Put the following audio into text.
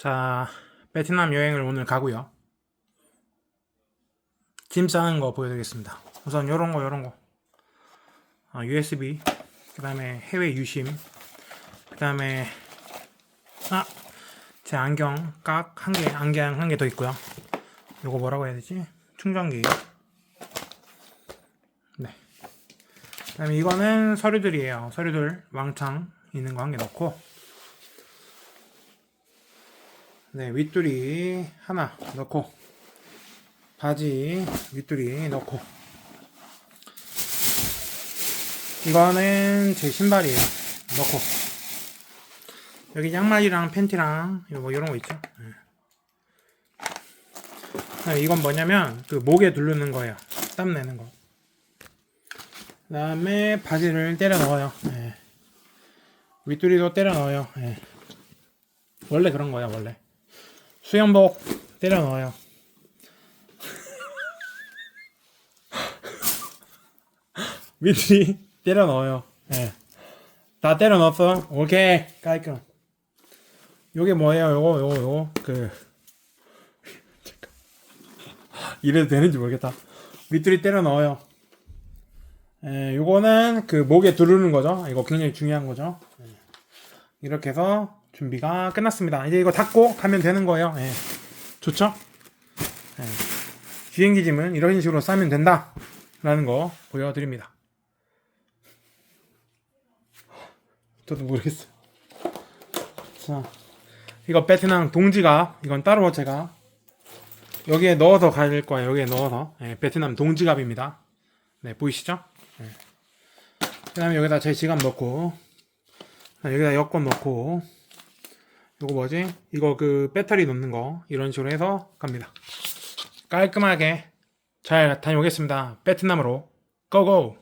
자, 베트남 여행을 오늘 가고요. 짐 싸는 거 보여드리겠습니다. 우선 요런 거, 요런 거. 아, USB. 그 다음에 해외 유심. 그 다음에, 아! 제 안경 깍 한 개, 안경 한 개 더 있고요. 요거 뭐라고 해야 되지? 충전기. 네. 그 다음에 이거는 서류들이에요. 서류들 왕창 있는 거 한 개 넣고. 네, 윗줄이 하나 넣고 바지 윗줄이 넣고 이거는 제 신발이에요. 넣고 여기 양말이랑 팬티랑 뭐 이런 거 있죠. 네. 아, 이건 뭐냐면 그 목에 두르는 거예요. 땀 내는 거. 그 다음에 바지를 때려 넣어요. 네. 윗줄이도 때려 넣어요. 네. 원래 그런 거야 원래. 수영복 때려 넣어요. 밑이 때려 넣어요. 예. 다 때려 넣었어. 오케이. 깔끔. 요게 뭐예요? 요거, 요거, 요거. 그. 이래도 되는지 모르겠다. 밑줄이 때려 넣어요. 예, 요거는 그 목에 두르는 거죠. 이거 굉장히 중요한 거죠. 예. 이렇게 해서 준비가 끝났습니다. 이제 이거 닫고 가면 되는 거예요. 예. 좋죠? 예. 비행기 짐은 이런 식으로 싸면 된다. 라는 거 보여드립니다. 저도 모르겠어요. 자, 이거 베트남 동지갑. 이건 따로 제가 여기에 넣어서 갈 거예요. 여기에 넣어서. 예, 베트남 동지갑입니다. 네, 보이시죠? 예. 그 다음에 여기다 제 지갑 넣고, 아, 여기다 여권 넣고, 요거 뭐지? 이거 그 배터리 넣는 거 이런 식으로 해서 갑니다. 깔끔하게 잘 다녀오겠습니다. 베트남으로 고고!